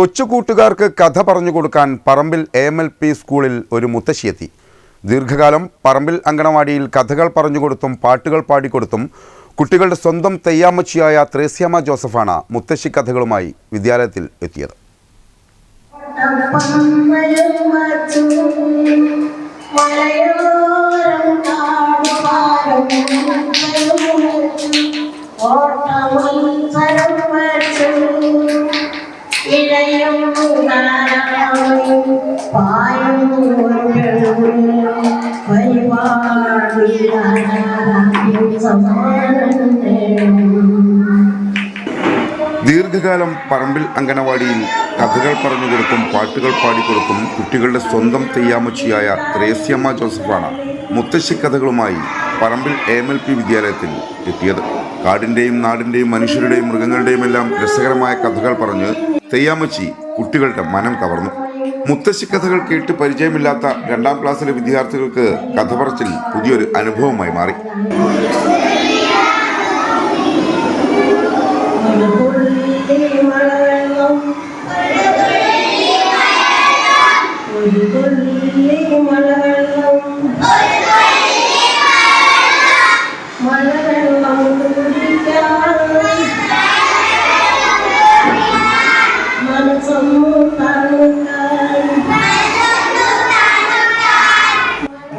കൊച്ചു കൂട്ടുകാർക്ക് കഥ പറഞ്ഞു കൊടുക്കാൻ പറമ്പിൽ എ എം എൽ പി സ്കൂളിൽ ഒരു മുത്തശ്ശിയെത്തി. ദീർഘകാലം പറമ്പിൽ അങ്കണവാടിയിൽ കഥകൾ പറഞ്ഞുകൊടുത്തും പാട്ടുകൾ പാടിക്കൊടുത്തും കുട്ടികളുടെ സ്വന്തം തെയ്യാമ്മച്ചിയായ ത്രേസ്യാമ്മ ജോസഫാണ് മുത്തശ്ശി കഥകളുമായി വിദ്യാലയത്തിൽ എത്തിയത്. ദീർഘകാലം പറമ്പിൽ അങ്കണവാടിയിൽ കഥകൾ പറഞ്ഞു കൊടുക്കും പാട്ടുകൾ പാടിക്കൊടുക്കും കുട്ടികളുടെ സ്വന്തം തെയ്യാമുച്ചിയായ ത്രേസ്യമ്മ ജോസഫാണ് മുത്തശ്ശി കഥകളുമായി പറമ്പിൽ എം എൽ പി വിദ്യാലയത്തിൽ എത്തിയത്. കാടിന്റെയും നാടിന്റെയും മനുഷ്യരുടെയും മൃഗങ്ങളുടെയും എല്ലാം രസകരമായ കഥകൾ പറഞ്ഞ് തെയ്യാമുച്ചി കുട്ടികളുടെ മനം കവർന്നു. മുത്തശ്ശി കഥകൾ കേട്ട് പരിചയമില്ലാത്ത രണ്ടാം ക്ലാസ്സിലെ വിദ്യാർത്ഥികൾക്ക് കഥ പറച്ചിൽ പുതിയൊരു അനുഭവമായി മാറി.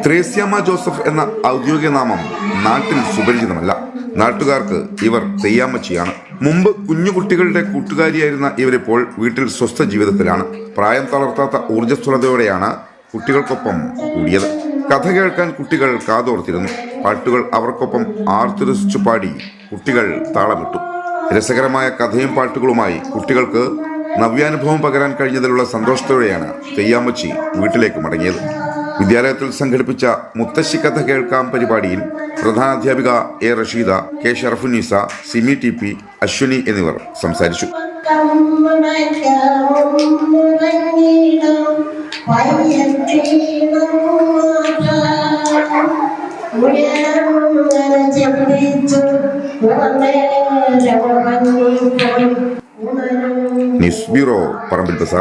ത്രേസ്യാമ്മ ജോസഫ് എന്ന ഔദ്യോഗിക നാമം നാട്ടിൽ സുപരിചിതമല്ല. നാട്ടുകാർക്ക് ഇവർ തെയ്യാമ്മച്ചിയാണ്. മുമ്പ് കുഞ്ഞുകുട്ടികളുടെ കൂട്ടുകാരിയായിരുന്ന ഇവരിപ്പോൾ വീട്ടിൽ സ്വസ്ഥ ജീവിതത്തിലാണ്. പ്രായം തളർത്താത്ത ഊർജസ്വലതയോടെയാണ് കുട്ടികൾക്കൊപ്പം കൂടിയത്. കഥ കേൾക്കാൻ കുട്ടികൾ കാതോർത്തിരുന്നു. പാട്ടുകൾ അവർക്കൊപ്പം ആർത്തുരസിച്ചു പാടി കുട്ടികൾ താളമിട്ടു. രസകരമായ കഥയും പാട്ടുകളുമായി കുട്ടികൾക്ക് നവ്യാനുഭവം പകരാൻ കഴിഞ്ഞതിലുള്ള സന്തോഷത്തോടെയാണ് തെയ്യാമ്മച്ചി വീട്ടിലേക്ക് മടങ്ങിയത്. വിദ്യാലയത്തിൽ സംഘടിപ്പിച്ച മുത്തശ്ശി കഥ കേൾക്കാം പരിപാടിയിൽ പ്രധാനാധ്യാപിക A Rasheeda K Sharafunneesa Simi T P Ashwini എന്നിവർ സംസാരിച്ചു. ന്യൂസ് ബ്യൂറോ പറമ്പിൽ നേടി